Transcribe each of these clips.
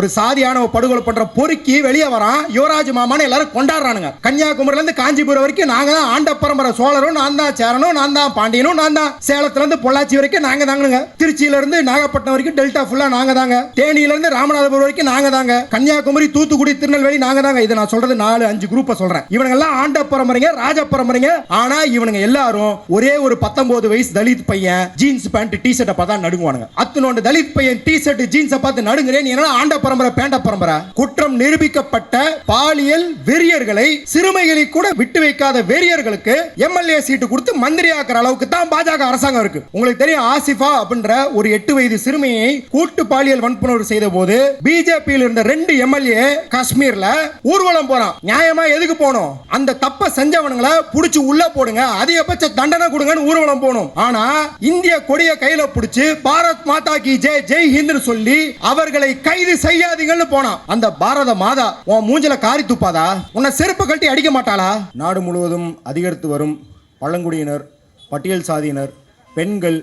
ஒரு சாதியானவ படுகொலை பண்ற பொறுக்கி வெளியே வரான் யுவராஜ் மாமான்னு எல்லாரும் கொண்டாடுறானுங்க. கன்னியாகுமரில இருந்து காஞ்சிபுரம் வரைக்கும் நாங்க தான் ஆண்ட பரம்பரை சோழரும் நான் தான் சேரனும் நான் தான் பாண்டியனும் நான் தான் சேலத்துல இருந்து பொள்ளாச்சி வரைக்கும் நாங்க தாங்க திருச்சியில இருந்து நாகப்பட்டினம் வரைக்கும் டெல்டா ஃபுல்லா நாங்க தாங்க. தேனியில இருந்து ராமநாதபுரம் வரைக்கும் நாங்க தாங்க. கன்னியாகுமரி தூத்துக்குடி திருநெல்வேலி நாங்க தாங்க. இதை நான் சொல்றது நாலு அஞ்சு குரூப்பை சொல்றேன். இவங்க எல்லாம் ஆண்ட பரம்பரைங்க ராஜ பரம்பரைங்க. ஆனா இவனுங்க எல்லாரும் ஒரே ஒரு பத்தொன்பது வயசு தலித் பையன் ஜீன்ஸ் பேண்ட் டி ஷர்ட்டை பார்த்தா நடுங்குவானுங்க. அத்தனோட தலித் பையன் டி ஷர்ட் ஜீன்ஸை பார்த்து நடுங்குறேன். நீ ஆண்ட பரம்பரை பேண்ட பரம்பரை. குற்றம் நிரூபிக்கப்பட்ட பாலியல் வெறியர்களை சிறுமைகளை கூட விட்டு வைக்காத வெறியர்களுக்கு எம்எல்ஏ சீட்டு கொடுத்து மந்திரி ஆக்குற அளவுக்கு தான் பாஜக அரசாங்கம் இருக்கு. உங்களுக்கு தெரியும் ஆசிஃபா அப்படின்ற ஒரு எட்டு வயது சிறுமியை கூட்டு பாலியல் வன்புணர்வு செய்த போது பிஜேபியில் இருந்த ரெண்டு எம்எல்ஏ காஷ்மீர்ல ஊர்வலம் போறான். நியாயமா எதுக்கு போனோம் அந்த தப்ப செஞ்சவனுங்களை புடிச்சு உள்ள போடுங்க. அதிகபட்ச தண்டனை கொடுங்கன்னு ஊர்வலம் போனோம் ஆனா இந்திய கொடிய கையில புடிச்சு பாரத் மாதா கி ஜெய் ஜெய் ஹிந்த் சொல்லி அவர்களை கைது செய்ய செய்யாதீங்கன்னு போனான். அந்த பாரத மாதா உன் மூஞ்சில காரி துப்பாதா? உன்னை செருப்பு கட்டி அடிக்க மாட்டாளா? நாடு முழுவதும் அதிகரித்து வரும் பழங்குடியினர் பட்டியல் சாதியினர் பெண்கள்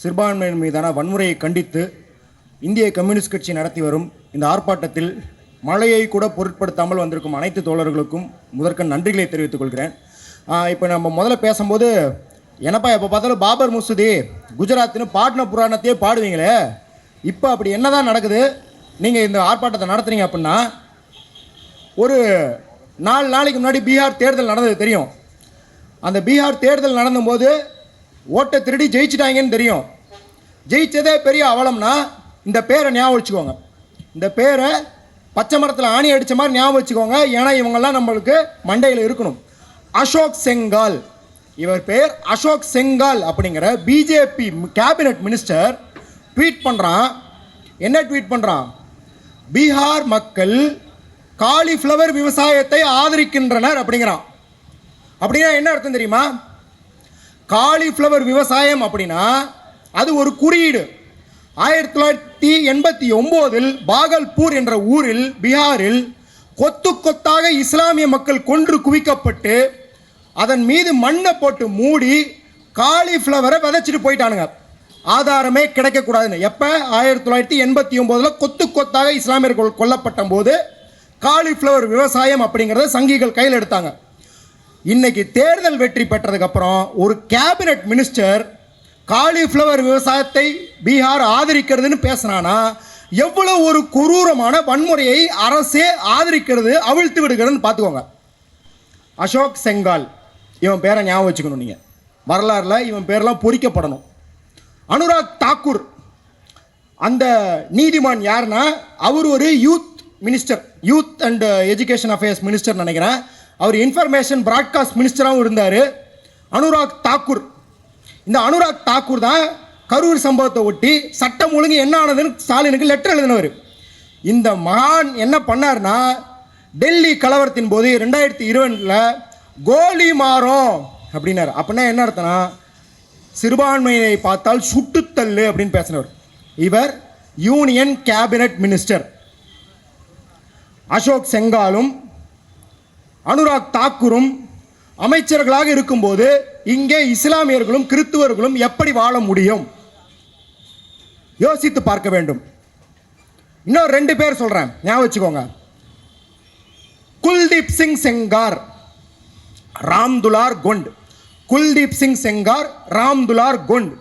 சிறுபான்மையின் மீதான வன்முறையை கண்டித்து இந்திய கம்யூனிஸ்ட் கட்சி நடத்தி வரும் இந்த ஆர்ப்பாட்டத்தில் மழையை கூட பொருட்படுத்தாமல் வந்திருக்கும் அனைத்து தோழர்களுக்கும் முதற்கண் நன்றிகளை தெரிவித்துக் கொள்கிறேன். இப்போ நம்ம முதல்ல பேசும்போது என்னப்பா எப்போ பார்த்தாலும் பாபர் முசுதி குஜராத்னு பாட்ன புராணத்தையே பாடுவீங்களே? இப்போ அப்படி என்னதான் நடக்குது? நீங்கள் இந்த ஆர்ப்பாட்டத்தை நடத்துறீங்க அப்படின்னா ஒரு நாலு நாளைக்கு முன்னாடி பீகார் தேர்தல் நடந்தது தெரியும். அந்த பீகார் தேர்தல் நடந்தபோது ஓட்டை திருடி ஜெயிச்சிட்டாங்கன்னு தெரியும். ஜெயிச்சதே பெரிய அவலம்னா இந்த பேரை ஞாபகம் வச்சுக்கோங்க. இந்த பேரை பச்சை மரத்தில் ஆணி அடித்த மாதிரி ஞாபகம் வச்சுக்கோங்க. ஏன்னா இவங்கெல்லாம் நம்மளுக்கு மண்டையில் இருக்கணும். அசோக் செங்கால். இவர் பேர் அசோக் செங்கால் அப்படிங்கிற பிஜேபி கேபினட் மினிஸ்டர் ட்வீட் பண்ணுறான் என்ன ட்வீட் பண்ணுறான் பீகார் மக்கள் காலிஃப்ளவர் விவசாயத்தை ஆதரிக்கின்றனர் அப்படிங்கிறான். அப்படின்னா என்ன அர்த்தம் தெரியுமா? காலிஃப்ளவர் விவசாயம் அப்படின்னா அது ஒரு குறியீடு. ஆயிரத்தி தொள்ளாயிரத்தி எண்பத்தி ஒம்போதில் பாகல்பூர் என்ற ஊரில் பீகாரில் கொத்து கொத்தாக இஸ்லாமிய மக்கள் கொன்று குவிக்கப்பட்டு அதன் மீது மண்ணை போட்டு மூடி காலிஃப்ளவரை விதைச்சிட்டு போயிட்டானுங்க. ஆதாரமே கிடைக்கக்கூடாதுன்னு. எப்போ? ஆயிரத்தி தொள்ளாயிரத்தி எண்பத்தி ஒம்போதில் கொத்து கொத்தாக இஸ்லாமியர்கள் கொல்லப்பட்ட போது காலிஃப்ளவர் விவசாயம் அப்படிங்கிறத சங்கிகள் கையில் எடுத்தாங்க. இன்னைக்கு தேர்தல் வெற்றி பெற்றதுக்கப்புறம் ஒரு கேபினட் மினிஸ்டர் காலிஃப்ளவர் விவசாயத்தை பீகார் ஆதரிக்கிறதுன்னு பேசுனானா எவ்வளவு ஒரு கொரூரமான வன்முறையை அரசே ஆதரிக்கிறது அவிழ்த்து விடுகிறதுன்னு பார்த்துக்கோங்க. அசோக் செங்கால் இவன் பேரை ஞாபகம் வச்சுக்கணும் நீங்கள் வரலாறுல இவன் பேரெலாம் பொறிக்கப்படணும். அனுராக் தாக்கூர். அந்த நீதிமான் யாருன்னா அவர் ஒரு youth minister. Youth and education affairs minister நினைக்கிறேன். அவர் இன்ஃபர்மேஷன் ப்ராட்காஸ்ட் மினிஸ்டராகவும் இருந்தார். அனுராக் தாக்கூர். இந்த அனுராக் தாக்கூர் தான் கரூர் சம்பவத்தை ஒட்டி சட்டம் ஒழுங்கு என்ன ஆனதுன்னு ஸ்டாலினுக்கு லெட்டர் எழுதினவர். இந்த மகான் என்ன பண்ணார்னா டெல்லி கலவரத்தின் போது ரெண்டாயிரத்தி இருபதில் கோலி மாறும் அப்படின்னாரு. அப்படின்னா என்ன அர்த்தம்னா சிறுபான்மையை பார்த்தால் சுட்டுத்தள்ளு அப்படின்னு பேசினவர். இவர் யூனியன் கேபினட் மினிஸ்டர். அசோக் செங்காலும் அனுராக் தாக்கூரும் அமைச்சர்களாக இருக்கும்போது இங்கே இஸ்லாமியர்களும் கிறித்துவர்களும் எப்படி வாழ முடியும்? யோசித்து பார்க்க வேண்டும். இன்னும் ரெண்டு பேர் சொல்றேன். ஞாபகம் வச்சுக்கோங்க. குல்தீப் சிங் செங்கார் ராம்துலார் குண்ட். குல்தீப் சிங் செங்கார் ராம்துலார் கொண்ட்.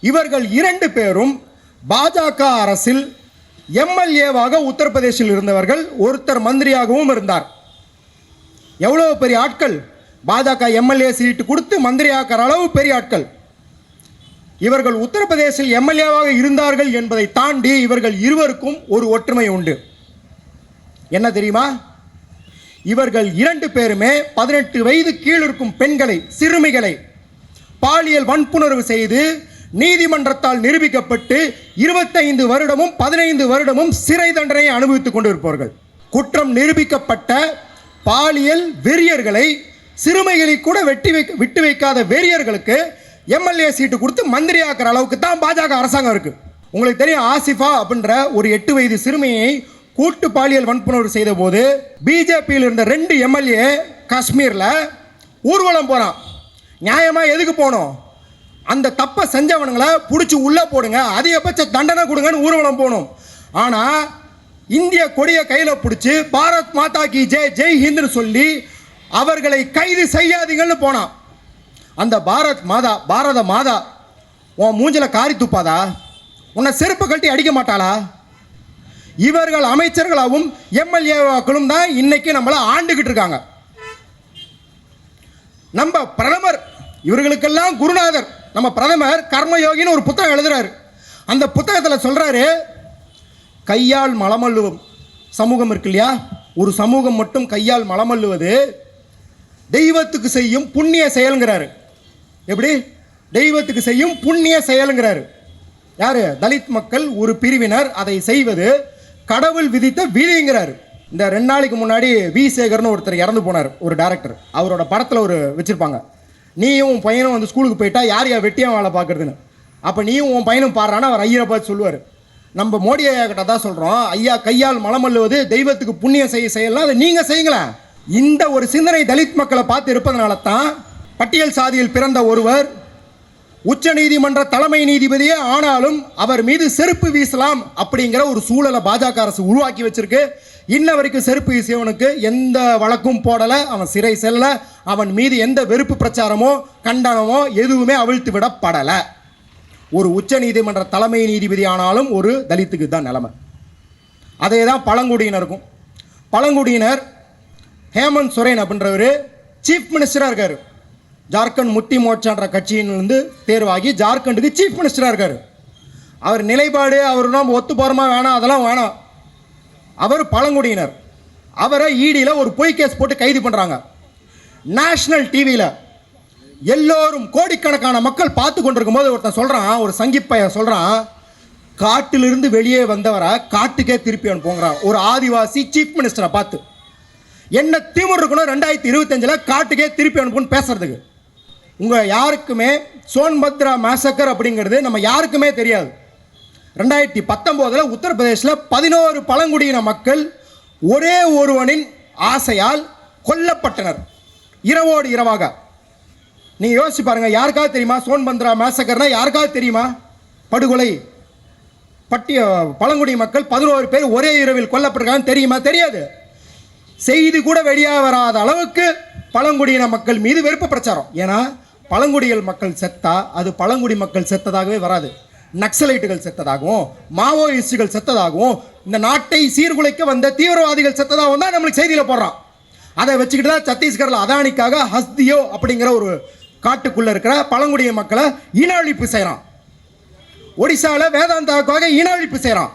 இவர்கள் இரண்டு பேரும் பாஜக அரசில் எம்எல்ஏவாக உத்தரப்பிரதேசில் இருந்தவர்கள் ஒருத்தர் மந்திரியாகவும் இருந்தார். எவ்வளோ பெரிய ஆட்கள்? பாஜக எம்எல்ஏ சீட்டு கொடுத்து மந்திரியாக்கிற அளவு பெரிய ஆட்கள். இவர்கள் உத்தரப்பிரதேசில் எம்எல்ஏவாக இருந்தார்கள் என்பதை தாண்டி இவர்கள் இருவருக்கும் ஒரு ஒற்றுமை உண்டு. என்ன தெரியுமா? இவர்கள் இரண்டு பேருமே பதினெட்டு வயது கீழ் இருக்கும் பெண்களை சிறுமிகளை பாலியல் வன்புணர்வு செய்து நீதிமன்றத்தால் நிரூபிக்கப்பட்டு இருபத்தைந்து வருடமும் பதினைந்து வருடமும் சிறை தண்டனை அனுபவித்துக் கொண்டிருப்பவர்கள். குற்றம் நிரூபிக்கப்பட்ட பாலியல் வெறியர்களை சிறுமைகளை கூட வெட்டி வைக்க விட்டு வைக்காத வெறியர்களுக்கு எம்எல்ஏ சீட்டு கொடுத்து மந்திரி ஆக்குற அளவுக்கு தான் பாஜக அரசாங்கம் இருக்கு. உங்களுக்கு தெரியும் ஆசிஃபா அப்படின்ற ஒரு எட்டு வயது சிறுமியை கூட்டு பாலியல் வன்புணர்வு செய்த போது பிஜேபியில் இருந்த ரெண்டு எம்எல்ஏ காஷ்மீரில் ஊர்வலம் போகிறான் நியாயமாக எதுக்கு போகணும் அந்த தப்பை செஞ்சவனுங்களை பிடிச்சி உள்ளே போடுங்க அதிகபட்ச தண்டனை கொடுங்கன்னு ஊர்வலம் போகணும் ஆனால் இந்திய கொடியை கையில் பிடிச்சி பாரத் மாதா கி ஜெய் ஜெய் ஹிந்துன்னு சொல்லி அவர்களை கைது செய்யாதீங்கன்னு போனான். அந்த பாரத் மாதா பாரத மாதா உன் மூஞ்சில காரி துப்பாதா? உன்னை செருப்பு கட்டி அடிக்க மாட்டாளா? இவர்கள் அமைச்சர்களாகவும் எம்எல்ஏக்களும் தான் இன்னைக்கு நம்மளை ஆண்டுகிட்டு இருக்காங்க. நம்ம பிரதமர் இவர்களுக்கெல்லாம் குருநாதர். நம்ம பிரதமர் கர்மயோகின்னு ஒரு புத்தகம் எழுதுறாரு. அந்த புத்தகத்தில் சொல்றாரு கையால் மலமல்லுவம். சமூகம் இருக்கு இல்லையா? ஒரு சமூகம் மட்டும் கையால் மலமல்லுவது தெய்வத்துக்கு செய்யும் புண்ணிய செயலுங்கிறாரு. எப்படி? தெய்வத்துக்கு செய்யும் புண்ணிய செயலுங்கிறாரு. யாரு? தலித் மக்கள் ஒரு பிரிவினர் அதை செய்வது கடவுள் விதித்த விதிங்கிறாரு இந்த ரெண்டு நாளைக்கு முன்னாடி வி. சேகர்னு ஒருத்தர் இறந்து போனார் ஒரு டேரக்டர் அவரோட படத்தில் ஒரு வச்சுருப்பாங்க. நீயும் உன் பையனும் வந்து ஸ்கூலுக்கு போயிட்டா யார் யார் வெட்டியாக வேலை பார்க்குறதுன்னு அப்போ நீயும் உன் பையனும் பாடுறான்னு அவர் ஐயரை பார்த்து சொல்லுவார். நம்ம மோடி ஐயா கிட்ட தான் சொல்கிறோம் ஐயா கையால் மலமல்லுவது தெய்வத்துக்கு புண்ணியம் செய்ய செய்யலாம் அதை நீங்கள் செய்யுங்களேன் இந்த ஒரு சிந்தனை தலித் மக்களை பார்த்து இருப்பதனால தான் பட்டியல் சாதியில் பிறந்த ஒருவர் உச்ச நீதிமன்ற தலைமை நீதிபதியே ஆனாலும் அவர் மீது செருப்பு வீசலாம் அப்படிங்கிற ஒரு சூழலை பாஜக அரசு உருவாக்கி வச்சிருக்கு. இன்ன வரைக்கும் செருப்பு வீசியவனுக்கு எந்த வழக்கும் போடலை அவன் சிறை செல்ல அவன் மீது எந்த வெறுப்பு பிரச்சாரமோ கண்டனமோ எதுவுமே அவிழ்த்து விடப்படலை. ஒரு உச்ச நீதிமன்ற தலைமை நீதிபதி ஆனாலும் ஒரு தலித்துக்கு தான் நிலைமை. அதே தான் பழங்குடியினருக்கும் பழங்குடியினர் ஹேமந்த் சொரேன் அப்படின்றவர் சீஃப் மினிஸ்டராக இருக்கார். ஜார்க்கண்ட் முட்டி மோர்ச்சான்ற கட்சியிலிருந்து தேர்வாகி ஜார்க்கண்டுக்கு சீஃப் மினிஸ்டராக இருக்கார். அவர் நிலைப்பாடு அவர் நம்ம ஒத்து போகிறோமா வேணாம் அதெல்லாம் வேணாம். அவர் பழங்குடியினர். அவரை ஈடியில் ஒரு பொய் கேஸ் போட்டு கைது பண்ணுறாங்க நேஷ்னல் டிவியில் எல்லோரும் கோடிக்கணக்கான மக்கள் பார்த்து கொண்டிருக்கும் போது ஒருத்தன் சொல்கிறான் ஒரு சங்கிப்பையன் சொல்கிறான் காட்டிலிருந்து வெளியே வந்தவரை காட்டுக்கே திருப்பி அனுப்புங்கிறான். ஒரு ஆதிவாசி சீஃப் மினிஸ்டரை பார்த்து. என்ன திமுக இருக்கணும்? ரெண்டாயிரத்தி இருபத்தஞ்சில் காட்டுக்கே திருப்பி அனுப்புன்னு பேசுறதுக்கு. உங்கள் யாருக்குமே சோன்பத்ரா மேசக்கர் அப்படிங்கிறது நம்ம யாருக்குமே தெரியாது. ரெண்டாயிரத்தி பத்தொம்போதில் உத்தரப்பிரதேசில் பதினோரு பழங்குடியின மக்கள் ஒரே ஒருவனின் ஆசையால் கொல்லப்பட்டனர். இரவோடு இரவாக. நீங்கள் யோசிச்சு பாருங்கள் யாருக்காவது தெரியுமா சோன்பந்திரா மேசக்கர்னா யாருக்காவது தெரியுமா? படுகொலை. பட்டிய பழங்குடி மக்கள் பதினோரு பேர் ஒரே இரவில் கொல்லப்பட்டிருக்காங்கன்னு தெரியுமா? தெரியாது. செய்தி கூட வெளியாக வராத அளவுக்கு பழங்குடியின மக்கள் மீது வெறுப்பு பிரச்சாரம். ஏன்னா பழங்குடிகள் மக்கள் செத்தா அது பழங்குடி மக்கள் செத்ததாகவே வராது. நக்சலைட்டுகள் செத்ததாகவும் மாவோயிஸ்டுகள் செத்ததாகவும் இந்த நாட்டை சீர்குலைக்க வந்த தீவிரவாதிகள் செத்ததாகவும் தான் நம்மளுக்கு செய்தியில் போடுறான். அதை வச்சுக்கிட்டு தான் சத்தீஸ்கரில் அதானிக்காக ஹஸ்தியோ அப்படிங்கிற ஒரு காட்டுக்குள்ளே இருக்கிற பழங்குடிய மக்களை இன அழிப்பு செய்கிறான் ஒடிசாவில் வேதாந்தாவுக்காக இன அழிப்பு செய்கிறான்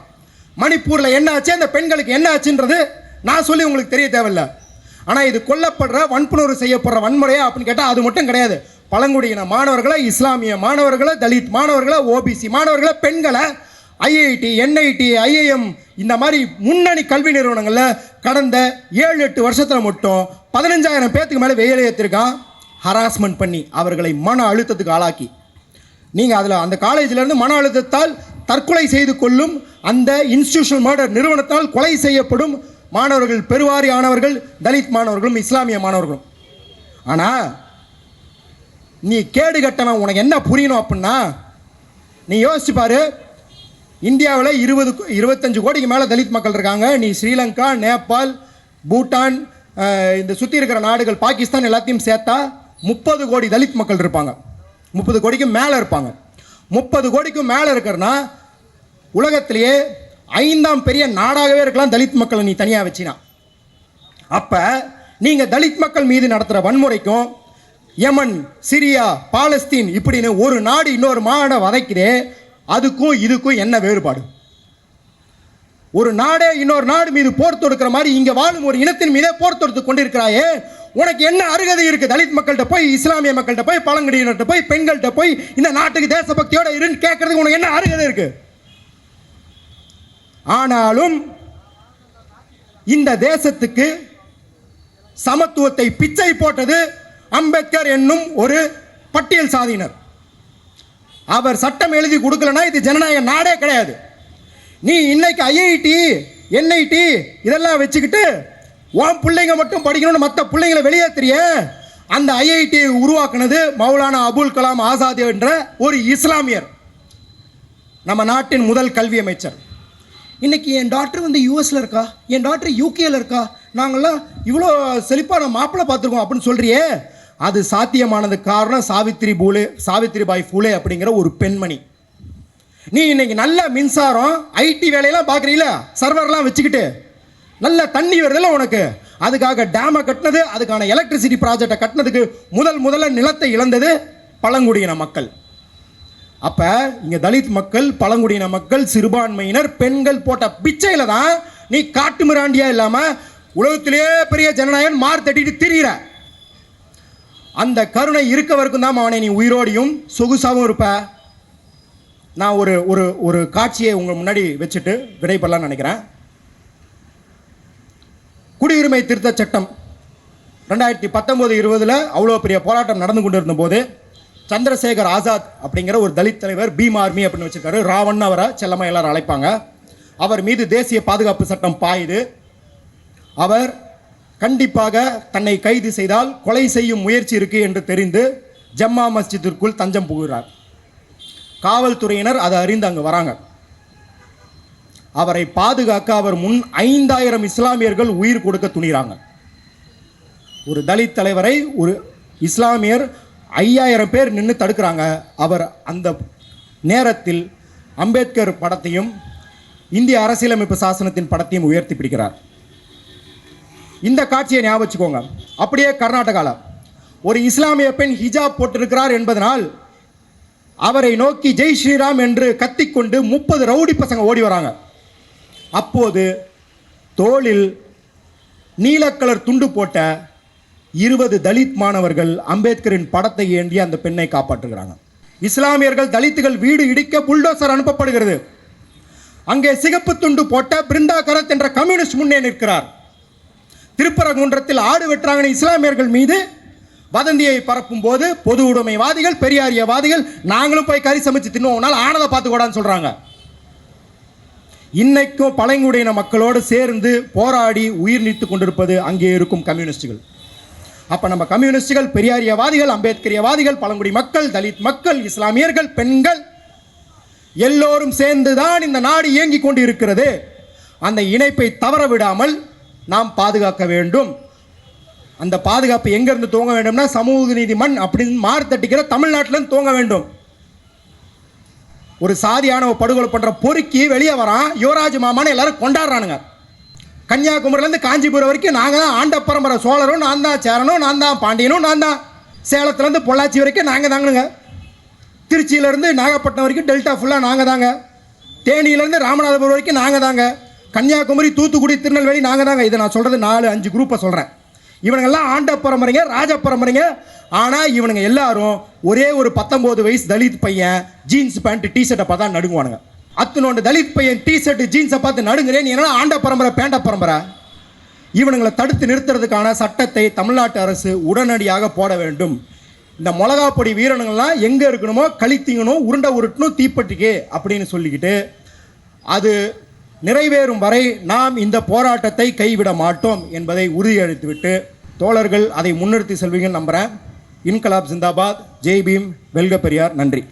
மணிப்பூரில் என்ன ஆச்சு அந்த பெண்களுக்கு என்ன ஆச்சுன்றது நான் சொல்லி உங்களுக்கு தெரிய தேவையில்ல. ஆனால் இது கொல்லப்படுற வன்புணர்வு செய்யப்படுற வன்முறையா அப்படின்னு கேட்டால் அது மட்டும் கிடையாது. பழங்குடியின மாணவர்களை இஸ்லாமிய மாணவர்களை தலித் மாணவர்களை ஓபிசி மாணவர்களை பெண்களை ஐஐடி என்ஐடி ஐஐஎம் இந்த மாதிரி முன்னணி கல்வி நிறுவனங்களில் கடந்த ஏழு எட்டு வருஷத்தில் மட்டும் பதினஞ்சாயிரம் பேத்துக்கு மேலே வெயில் ஏற்றிருக்கான் ஹராஸ்மெண்ட் பண்ணி அவர்களை மன அழுத்தத்துக்கு ஆளாக்கி. நீங்கள் அதில் அந்த காலேஜிலேருந்து மன அழுத்தத்தால் தற்கொலை செய்து கொள்ளும் அந்த இன்ஸ்டிடியூஷனல் மர்டர் நிறுவனத்தால் கொலை செய்யப்படும் மாணவர்கள் பெருவாரியானவர்கள் தலித் மாணவர்களும் இஸ்லாமிய மாணவர்களும். ஆனால் நீ கேடு கட்டவன் உனக்கு என்ன புரியணும் அப்படின்னா நீ யோசிச்சு பாரு. இந்தியாவில் இருபது இருபத்தஞ்சு கோடிக்கு மேலே தலித் மக்கள் இருக்காங்க. நீ ஸ்ரீலங்கா நேபாள் பூட்டான் இந்த சுற்றி இருக்கிற நாடுகள் பாகிஸ்தான் எல்லாத்தையும் சேர்த்தா முப்பது கோடி தலித் மக்கள் இருப்பாங்க. முப்பது கோடிக்கு மேலே இருப்பாங்க. முப்பது கோடிக்கும் மேலே இருக்கிறனா உலகத்திலேயே ஐந்தாம் பெரிய நாடாகவே இருக்கலாம் தலித் மக்களை நீ தனியாக வச்சினா. அப்போ நீங்கள் தலித் மக்கள் மீது நடத்துகிற வன்முறைக்கும் யமன் சிரியா பாலஸ்தீன் இப்படின்னு ஒரு நாடு இன்னொரு மாடை வதைக்குதே அதுக்கும் இதுக்கும் என்ன வேறுபாடு? ஒரு நாடே இன்னொரு நாடு மீது போர் தொடுக்கிற மாதிரி இங்கே வாழும் ஒரு இனத்தின் மீதே போர் தொடுத்து கொண்டிருக்கிறாயே உனக்கு என்ன அருகதை இருக்கு? தலித் மக்கள்கிட்ட போய் இஸ்லாமிய மக்கள்கிட்ட போய் பழங்குடியினர்கிட்ட போய் பெண்கள்கிட்ட போய் இந்த நாட்டுக்கு தேசபக்தியோட இருன்னு கேட்கறதுக்கு உனக்கு என்ன அருகதை இருக்கு? ஆனாலும் இந்த தேசத்துக்கு சமத்துவத்தை பிச்சை போட்டது அம்பேத்கர் என்னும் ஒரு பட்டியல் சாதியினர். அவர் சட்டம் எழுதி கொடுக்கலனா இது ஜனநாயக நாடே கிடையாது. நீ இன்னைக்கு ஐஐடி என்ஐடி இதெல்லாம் வச்சுக்கிட்டு உன் பிள்ளைங்க மட்டும் படிக்கணும்னு மற்ற பிள்ளைங்களை வெளியேற்றிய அந்த ஐஐடியை உருவாக்குனது மௌலானா அபுல் கலாம் ஆசாத் என்ற ஒரு இஸ்லாமியர். நம்ம நாட்டின் முதல் கல்வி அமைச்சர். இன்னைக்கு என் டாக்டர் வந்து யூஎஸ்ல இருக்கா? என் டாக்டர் யூகேல இருக்கா? நாங்கள்லாம் இவ்வளோ செழிப்பான மாப்பிள்ளை பார்த்துருக்கோம் அப்படின்னு சொல்கிறியே அது சாத்தியமானது காரணம் சாவித்திரி பூலே சாவித்திரிபாய் ஃபூலே அப்படிங்கிற ஒரு பெண்மணி. நீ இன்னைக்கு நல்ல மின்சாரம் ஐடி வேலையெல்லாம் பார்க்குறீல சர்வர்லாம் வச்சுக்கிட்டு நல்ல தண்ணி வருதுல்ல உனக்கு? அதுக்காக டேமை கட்டினது அதுக்கான எலக்ட்ரிசிட்டி ப்ராஜெக்டை கட்டினதுக்கு முதல் முதல்ல நிலத்தை இழந்தது பழங்குடியின மக்கள். அப்போ இங்கே தலித் மக்கள் பழங்குடியின மக்கள் சிறுபான்மையினர் பெண்கள் போட்ட பிச்சையில் தான் நீ காட்டு மிராண்டியா இல்லாமல் உலகத்திலேயே பெரிய ஜனநாயகன் மார் தட்டிட்டு திரிகிற அந்த கருணை இருக்க வரைக்கும் தான் அவனை நீ உயிரோடியும் சொகுசாகவும் இருப்ப. நான் ஒரு ஒரு ஒரு காட்சியை உங்கள் முன்னாடி வச்சுட்டு விடைபெறலாம்னு நினைக்கிறேன். குடியுரிமை திருத்த சட்டம் ரெண்டாயிரத்தி பத்தொம்போது இருபதில் அவ்வளோ பெரிய போராட்டம் நடந்து கொண்டு இருந்தபோது சந்திரசேகர் ஆசாத் அப்படிங்கிற ஒரு தலித் தலைவர் பீம் ஆர்மி அப்படின்னு வச்சுருக்காரு. ராவன் அவரை செல்லமாக எல்லாரும் அழைப்பாங்க. அவர் மீது தேசிய பாதுகாப்பு சட்டம் பாயுது. அவர் கண்டிப்பாக தன்னை கைது செய்தால் கொலை செய்யும் முயற்சி இருக்கு என்று தெரிந்து ஜம்மா மஸ்ஜித்திற்குள் தஞ்சம் புகுகிறார். காவல்துறையினர் அதை அறிந்து அங்கே வராங்க. அவரை பாதுகாக்க அவர் முன் ஐந்தாயிரம் இஸ்லாமியர்கள் உயிர் கொடுக்க துணிகிறாங்க. ஒரு தலித் தலைவரை ஒரு இஸ்லாமியர் ஐயாயிரம் பேர் நின்று தடுக்கிறாங்க. அவர் அந்த நேரத்தில் அம்பேத்கர் படத்தையும் இந்திய அரசியலமைப்பு சாசனத்தின் படத்தையும் உயர்த்தி பிடிக்கிறார். இந்த காட்சியை ஞாபகம் வச்சுக்கோங்க. அப்படியே கர்நாடகாவில் ஒரு இஸ்லாமிய பெண் ஹிஜாப் போட்டிருக்கிறார் என்பதனால் அவரை நோக்கி ஜெய் ஸ்ரீராம் என்று கத்திக்கொண்டு முப்பது ரவுடி பசங்க ஓடி வராங்க. அப்போது தோளில் நீலக்கலர் துண்டு போட்ட இருபது தலித் மாணவர்கள் அம்பேத்கரின் படத்தை ஏந்தி அந்த பெண்ணை காப்பாற்றுகிறாங்க. இஸ்லாமியர்கள் தலித்துகள் வீடு இடிக்க புல்டோசர் அனுப்பப்படுகிறது. அங்கே சிகப்பு துண்டு போட்ட பிருந்தா கரத் என்ற கம்யூனிஸ்ட் முன்னே நிற்கிறார். திருப்பரங்குன்றத்தில் ஆடு வெட்டுறாங்கன்னு இஸ்லாமியர்கள் மீது வதந்தியை பரப்பும் போது பொது உடைமைவாதிகள் பெரியாரியவாதிகள் நாங்களும் போய் கறி சமைச்சு தின்னுவோம்னால ஆனதை பார்த்துக்கூடான்னு சொல்றாங்க. இன்னைக்கும் பழங்குடியின மக்களோடு சேர்ந்து போராடி உயிர் நீத்து கொண்டிருப்பது அங்கே இருக்கும் கம்யூனிஸ்டுகள். அப்ப நம்ம கம்யூனிஸ்டுகள் பெரியாரியவாதிகள் அம்பேத்கரியவாதிகள் பழங்குடி மக்கள் தலித் மக்கள் இஸ்லாமியர்கள் பெண்கள் எல்லோரும் சேர்ந்துதான் இந்த நாடு இயங்கிக் கொண்டு இருக்கிறது அந்த இணைப்பை தவற விடாமல் நாம் பாதுகாக்க வேண்டும். அந்த பாதுகாப்பு எங்கேருந்து தூங்க வேண்டும்னா சமூக நீதி மண் அப்படின்னு மார்த்தட்டிக்கிற தமிழ்நாட்டிலேருந்து தூங்க வேண்டும். ஒரு சாதியானவ படுகொலை பண்ணுற பொறுக்கி வெளியே வரான். யுவராஜ் மாமான்னு எல்லாரும் கொண்டாடுறானுங்க. கன்னியாகுமரியிலேருந்து காஞ்சிபுரம் வரைக்கும் நாங்கள் தான் ஆண்ட பரம்பரை சோழரும் நான் தான் சேரனும் நான் தான் பாண்டியனும் நான் தான் சேலத்துலேருந்து பொள்ளாச்சி வரைக்கும் நாங்கள் தாங்கணுங்க திருச்சியிலேருந்து நாகப்பட்டினம் வரைக்கும் டெல்டா ஃபுல்லாக நாங்கள் தாங்க. தேனியிலேருந்து ராமநாதபுரம் வரைக்கும் நாங்கள் தாங்க. கன்னியாகுமரி தூத்துக்குடி திருநெல்வேலி நாங்கள் தாங்க. இதை நான் சொல்கிறது நாலு அஞ்சு குரூப்பை சொல்கிறேன் இவனுங்கெல்லாம் ஆண்ட பரம்பரைங்க ராஜ பரம்பரைங்க ஆனால் இவனுங்க எல்லாரும் ஒரே ஒரு பத்தொம்போது வயசு தலித் பையன் ஜீன்ஸ் பேண்ட் டிஷர்ட்டை பார்த்தா நடுங்குவானுங்க. அத்தனோண்டு தலித் பையன் டிஷர்ட் ஜீன்ஸை பார்த்து நடுங்குறேன். நீ ஆண்ட பரம்பரை பேண்ட பரம்பரை இவனுங்களை தடுத்து நிறுத்துறதுக்கான சட்டத்தை தமிழ்நாட்டு அரசு உடனடியாக போட வேண்டும். இந்த மிளகா பொடி வீரனுங்கள்லாம் எங்கே இருக்கணுமோ கழித்திங்கணும் உருண்டை உருட்டணும் தீப்பெட்டிக்கு அப்படின்னு சொல்லிக்கிட்டு அது நிறைவேறும் வரை நாம் இந்த போராட்டத்தை கைவிட மாட்டோம் என்பதை உறுதியளித்துவிட்டு தோழர்கள் அதை முன்னிறுத்தி செல்வீங்கன்னு நம்புகிறேன் இன்கலாப் ஜிந்தாபாத் ஜெய் பீம் வெல்க பெரியார் நன்றி.